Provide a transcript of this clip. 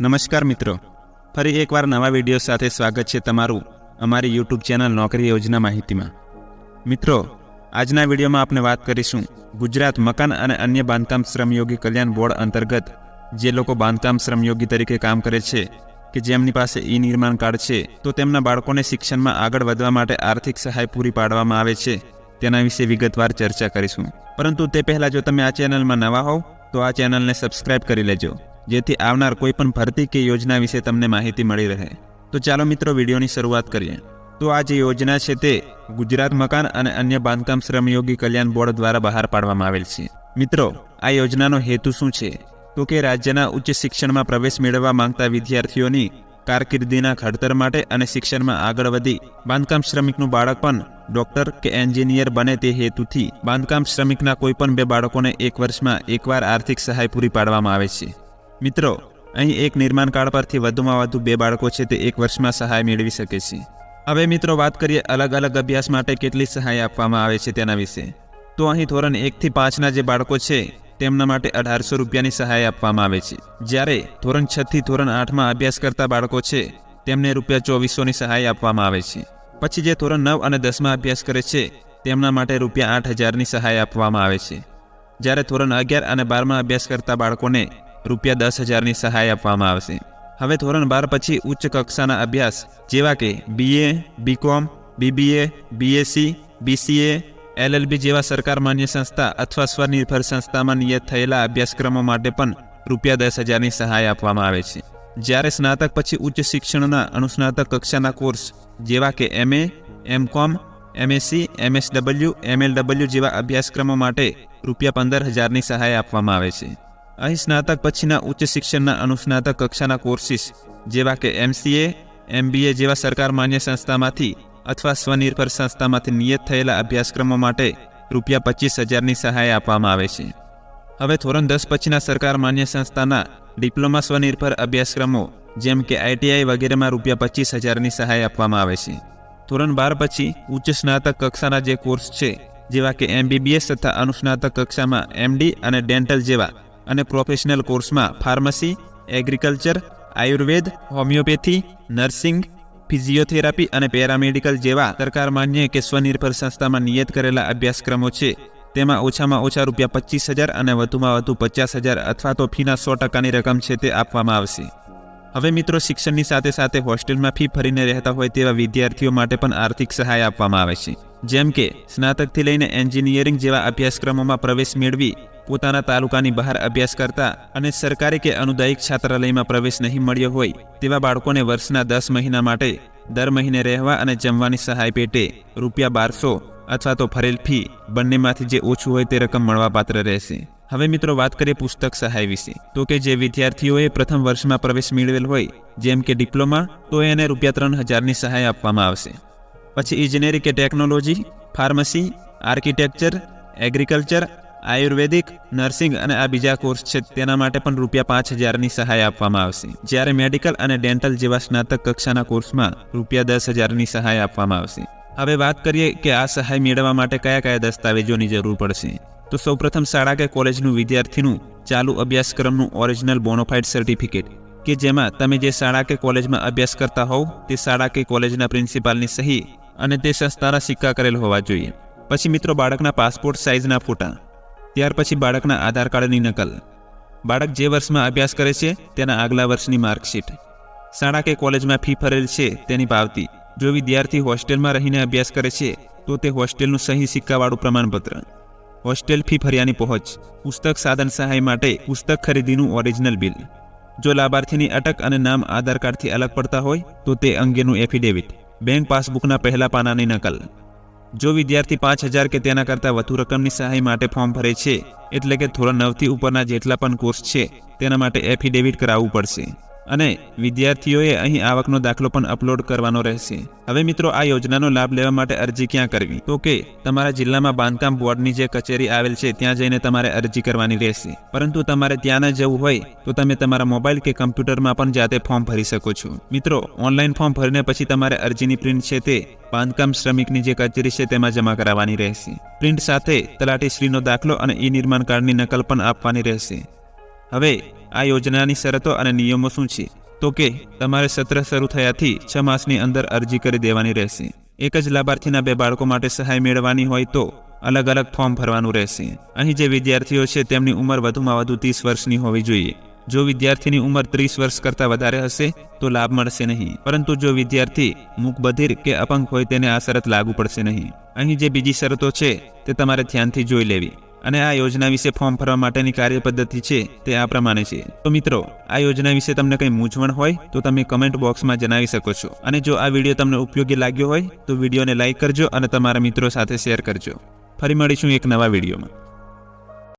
નમસ્કાર મિત્રો. ફરી એકવાર નવા વીડિયો સાથે સ્વાગત છે તમારું અમારી યુટ્યુબ ચેનલ નોકરી યોજના માહિતીમાં. મિત્રો, આજના વિડીયોમાં આપણે વાત કરીશું ગુજરાત મકાન અને અન્ય બાંધકામ શ્રમયોગી કલ્યાણ બોર્ડ અંતર્ગત જે લોકો બાંધકામ શ્રમયોગી તરીકે કામ કરે છે કે જેમની પાસે ઈ નિર્માણ કાર્ડ છે, તો તેમના બાળકોને શિક્ષણમાં આગળ વધવા માટે આર્થિક સહાય પૂરી પાડવામાં આવે છે. તેના વિશે વિગતવાર ચર્ચા કરીશું. પરંતુ તે પહેલાં જો તમે આ ચેનલમાં નવા હોવ, તો આ ચેનલને સબસ્ક્રાઇબ કરી લેજો. જેથી આવનાર કોઈપણ ભરતી કે યોજના વિશે તમને માહિતી મળી રહે. તો ચાલો મિત્રો, વિડીયોની શરૂઆત કરીએ. તો આ જે યોજના છે તે ગુજરાત મકાન અને અન્ય બાંધકામ શ્રમયોગી કલ્યાણ બોર્ડ દ્વારા બહાર પાડવામાં આવેલ છે. મિત્રો, આ યોજનાનો હેતુ શું છે? તો કે રાજ્યના ઉચ્ચ શિક્ષણમાં પ્રવેશ મેળવવા માંગતા વિદ્યાર્થીઓની કારકિર્દીના ઘડતર માટે અને શિક્ષણમાં આગળ વધી બાંધકામ શ્રમિકનું બાળક પણ ડોક્ટર કે એન્જિનિયર બને તે હેતુથી બાંધકામ શ્રમિકના કોઈપણ બે બાળકોને એક વર્ષમાં એકવાર આર્થિક સહાય પૂરી પાડવામાં આવે છે. મિત્રો, અહીં એક નિર્માણ કાળ પરથી વધુમાં વધુ બે બાળકો છે તે એક વર્ષમાં સહાય મેળવી શકે છે. હવે મિત્રો, વાત કરીએ અલગ અલગ અભ્યાસ માટે કેટલી સહાય આપવામાં આવે છે તેના વિશે. તો અહીં ધોરણ એકથી પાંચના જે બાળકો છે, તેમના માટે અઢારસો રૂપિયાની સહાય આપવામાં આવે છે. જ્યારે ધોરણ છથી ધોરણ આઠમાં અભ્યાસ કરતા બાળકો છે, તેમને રૂપિયા ચોવીસોની સહાય આપવામાં આવે છે. પછી જે ધોરણ નવ અને દસમાં અભ્યાસ કરે છે, તેમના માટે રૂપિયા આઠ હજારની સહાય આપવામાં આવે છે. જ્યારે ધોરણ અગિયાર અને બારમાં અભ્યાસ કરતા બાળકોને રૂપિયા દસ હજારની સહાય આપવામાં આવશે. હવે ધોરણ બાર પછી ઉચ્ચ કક્ષાના અભ્યાસ, જેવા કે BA BCom BBA BSc BCA LLB જેવા સરકાર માન્ય સંસ્થા અથવા સ્વનિર્ભર સંસ્થામાં નિયત થયેલા અભ્યાસક્રમો માટે પણ રૂપિયા દસ હજારની સહાય આપવામાં આવે છે. જ્યારે સ્નાતક પછી ઉચ્ચ શિક્ષણના અનુસ્નાતક કક્ષાના કોર્સ, જેવા કે MA MCom MSc MSW MLW જેવા અભ્યાસક્રમો માટે રૂપિયા પંદર હજારની સહાય આપવામાં આવે છે. અહીં સ્નાતક પછીના ઉચ્ચ શિક્ષણના અનુસ્નાતક કક્ષાના કોર્સિસ, જેવા કે એમસીએ, એમબીએ જેવા સરકાર માન્ય સંસ્થામાંથી અથવા સ્વનિર્ભર સંસ્થામાંથી નિયત થયેલા અભ્યાસક્રમો માટે રૂપિયા પચીસ હજારની સહાય આપવામાં આવે છે. હવે ધોરણ દસ પછીના સરકાર માન્ય સંસ્થાના ડિપ્લોમા સ્વનિર્ભર અભ્યાસક્રમો, જેમ કે આઈટીઆઈ વગેરેમાં રૂપિયા પચીસ હજારની સહાય આપવામાં આવે છે. ધોરણ બાર પછી ઉચ્ચ સ્નાતક કક્ષાના જે કોર્સ છે, જેવા કે એમબીબીએસ તથા અનુસ્નાતક કક્ષામાં એમડી અને ડેન્ટલ જેવા અને પ્રોફેશનલ કોર્સમાં pharmacy, agriculture, Ayurveda, homeopathy, nursing, physiotherapy અને પેરામેડિકલ જેવા સરકાર માન્ય કે સ્વનિર્ભર સંસ્થામાં નિયત કરેલા અભ્યાસક્રમો છે. તેમાં ઓછામાં ઓછા રૂપિયા પચીસ હજાર અને વધુમાં વધુ પચાસ હજાર અથવા તો ફીના સો ટકાની રકમ છે તે આપવામાં આવશે. હવે મિત્રો, શિક્ષણની સાથે સાથે હોસ્ટેલમાં ફી ભરીને રહેતા હોય તેવા વિદ્યાર્થીઓ માટે પણ આર્થિક સહાય આપવામાં આવે છે. જેમ કે, સ્નાતકથી લઈને એન્જિનિયરિંગ જેવા અભ્યાસક્રમોમાં પ્રવેશ મેળવી પોતાના તાલુકાની બહાર અભ્યાસ કરતા અને સરકારી કે અનુદાયિક છાત્રાલયમાં પ્રવેશ નહીં મળ્યો હોય તેવા બાળકોને વર્ષના દસ મહિના માટે દર મહિને રહેવા અને જમવાની સહાય પેટે રૂપિયા બારસો અથવા તો ફરેલ ફી બંનેમાંથી જે ઓછું હોય તે રકમ મળવાપાત્ર રહેશે. હવે મિત્રો વાત કરીએ પુસ્તક સહાય વિશે. તો કે જે વિદ્યાર્થીઓએ પ્રથમ વર્ષમાં પ્રવેશ મેળવેલ હોય, જેમ કે ડિપ્લોમા તો એને રૂપિયા ત્રણ હજારની સહાય આપવામાં આવશે. પછી ઇજનેરી કે technology, pharmacy, architecture, agriculture ayurvedic, nursing અને આ બીજા કોર્સ છે તેના માટે પણ રૂપિયા પાંચ હજારની સહાય આપવામાં આવશે. જ્યારે મેડિકલ અને ડેન્ટલ જેવા સ્નાતક કક્ષાના કોર્સમાં રૂપિયા દસ હજારની સહાય આપવામાં આવશે. હવે વાત કરીએ કે આ સહાય મેળવવા માટે કયા કયા દસ્તાવેજોની જરૂર પડશે. તો સૌપ્રથમ શાળા કે કોલેજનું વિદ્યાર્થીનું ચાલુ અભ્યાસક્રમનું ઓરિજિનલ બોનોફાઇડ સર્ટિફિકેટ, કે જેમાં તમે જે શાળા કે કોલેજમાં અભ્યાસ કરતા હોવ, તે શાળા કે કોલેજના પ્રિન્સિપાલની સહી અને તે સંસ્થાના સિક્કા કરેલ હોવા જોઈએ. પછી મિત્રો બાળકના પાસપોર્ટ સાઇઝના ફોટા. ત્યાર પછી બાળકના આધાર કાર્ડની નકલ. બાળક જે વર્ષમાં અભ્યાસ કરે છે, તેના આગલા વર્ષની માર્કશીટ. શાળા કે કોલેજમાં ફી ભરેલ છે, તેની પાવતી. જો વિદ્યાર્થી હોસ્ટેલમાં રહીને અભ્યાસ કરે છે, તો તે હોસ્ટેલનું સહી સિક્કાવાળું પ્રમાણપત્ર. હોસ્ટેલ ફી ફર્યાની પહોંચ. પુસ્તક સાધન સહાય માટે પુસ્તક ખરીદીનું ઓરિજિનલ બિલ. જો લાભાર્થીની અટક અને નામ આધાર કાર્ડથી અલગ પડતા હોય, તો તે અંગેનું એફિડેવિટ બેંક પાસબુકના પહેલા પાનાની નકલ. જો વિદ્યાર્થી પાંચ હજાર કે તેના કરતાં વધુ રકમની સહાય માટે ફોર્મ ભરે છે, એટલે કે ધોરણ નવથી ઉપરના જેટલા પણ કોર્સ છે, તેના માટે એફિડેવિટ કરાવવું પડશે. અને વિદ્યાર્થીઓએ અહીં આવકનો દાખલો પણ અપલોડ કરવાનો રહેશે. હવે મિત્રો, આ યોજનાનો લાભ લેવા માટે અરજી ક્યાં કરવી? તો કે તમારા જિલ્લામાં બાંધકામ બોર્ડની જે કચેરી આવેલ છે, ત્યાં જઈને તમારે અરજી કરવાની રહેશે. પરંતુ તમારે ત્યાં ન જવું હોય, તો તમે તમારા મોબાઈલ કે કમ્પ્યુટરમાં પણ જાતે ફોર્મ ભરી શકો છો. મિત્રો, ઓનલાઈન ફોર્મ ભરીને પછી તમારે અરજીની પ્રિન્ટ છે તે બાંધકામ શ્રમિકની જે કચેરી છે, તેમાં જમા કરાવવાની રહેશે. પ્રિન્ટ સાથે તલાટીશ્રીનો દાખલો અને ઈ નિર્માણ કાર્ડની નકલ પણ આપવાની રહેશે. હવે આ યોજનાની શરતો અને નિયમો શું છે? તો કે, તમારે સત્ર શરૂ થયાથી છ માસની અંદર અરજી કરી દેવાની રહેશે. એક જ લાભાર્થીના બે બાળકો માટે સહાય મેળવવાની હોય તો અલગ અલગ ફોર્મ ભરવાનું રહેશે. અહીં જે વિદ્યાર્થીઓ છે, તેમની ઉંમર વધુમાં વધુ ત્રીસ વર્ષની હોવી જોઈએ. જો વિદ્યાર્થીની ઉંમર ત્રીસ વર્ષ કરતાં વધારે હશે, તો લાભ મળશે નહીં. પરંતુ જો વિદ્યાર્થી મૂકબધિર કે અપંગ હોય, તેને આ શરત લાગુ પડશે નહીં. અહીં જે બીજી શરતો છે, તે તમારે ધ્યાનથી જોઈ લેવી. અને આ યોજના વિશે ફોર્મ ભરવા માટેની કાર્યપદ્ધતિ છે તે આ પ્રમાણે છે. તો મિત્રો, આ યોજના વિશે તમને કંઈ મૂંઝવણ હોય તો તમે કમેન્ટ બોક્સમાં જણાવી શકો છો. અને જો આ વીડિયો તમને ઉપયોગી લાગ્યો હોય તો વિડીયોને લાઇક કરજો અને તમારા મિત્રો સાથે શેર કરજો. ફરી મળીશું એક નવા વિડીયોમાં.